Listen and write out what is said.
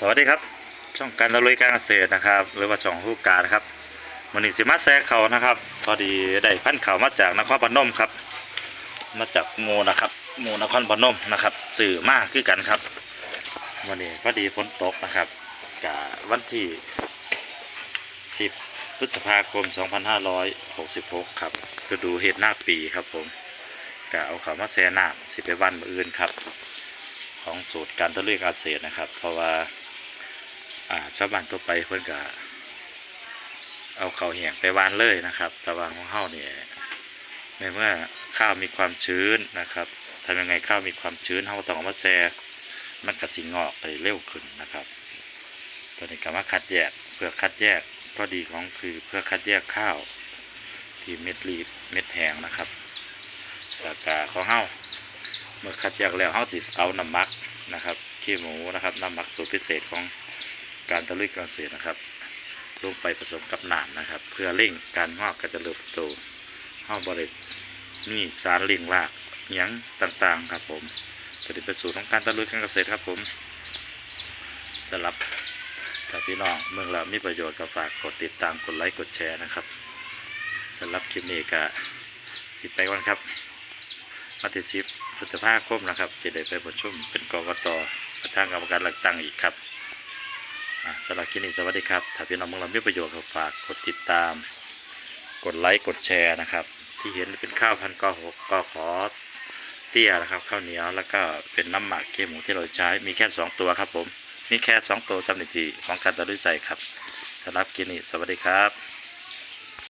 สวัสดีครับ ช่องการตะลุยการเกษตรนะครับ หรือว่าช่องผู้การนะครับมันนี้สิมาแซกเขานะครับพอดีได้พันเขามาจากนครพนมครับ มาจากโมนะครับโมนครพนมนะครับสื่อมากคือกันครับวันนี้พอดีฝนตกนะครับกับวันที่10พฤษภาคม 2566 ครับก็ดูเหตุหน้าปีครับผมกะเอาเขามาแซ่หน้ำสิไปวันมืออื่นครับ ของสูตรการตะลุยการเกษตรนะครับ เพราะว่า อ่าชาวบ้านทั่วไปเพื่นก็เอาเขาเหี่ยงไปวานเลยนะครับแต่ว่าของเฮาเนี่ยในเมื่อข้าวมีความชื้นนะครับทำยังไงข้าวมีความชื้นเฮาต้องเอามาแช่มันก็สิงอกไปเร็วขึ้นนะครับตอนนี้ก็มาคัดแยกเพื่อคัดแยกข้อดีของคือเพื่อคัดแยกข้าวที่เม็ดรีบเม็ดแห้งนะครับแล้วก็ของเฮาเมื่อคัดแยกแล้วเฮาสิเอาน้ำมักนะครับขี้หมูนะครับน้ำมักสูตรพิเศษของ การตะลุยการเกษตรนะครับ ลงไปผสมกับน้ำนะครับ เพื่อเร่งการงอกการเจริญเติบโตห้าบรินี่สารเลี้ยงรากยียงต่างๆครับผมจะได้เป็นสูตรของการตะลุยการเกษตรครับผมสำหรับถ้าพี่น้องเมืองเรามีประโยชน์ก็ฝากกดติดตามกดไลค์กดแชร์นะครับสำหรับคลิปนี้ก็สิไปก่อนครับมาติดชิปพฤษภาคมนะครับจะได้ไปประชุมเป็นกรกตประธานกรรมการเลือกตั้งอีกครับ สำหรับคลิปนี้สวัสดีครับ ถ้าพี่น้องของเรามีประโยชน์ก็ฝากกดติดตาม กดไลค์ กดแชร์นะครับ ที่เห็นเป็นข้าวพันกอหกกอขอเตี้ยนะครับ ข้าวเหนียวแล้วก็เป็นน้ำหมักเค็มหมูที่เราใช้มีแค่สองตัวครับผม มีแค่สองตัวสำหรับทีของการตะลุยใส่ครับสำหรับคลิปนี้สวัสดีครับ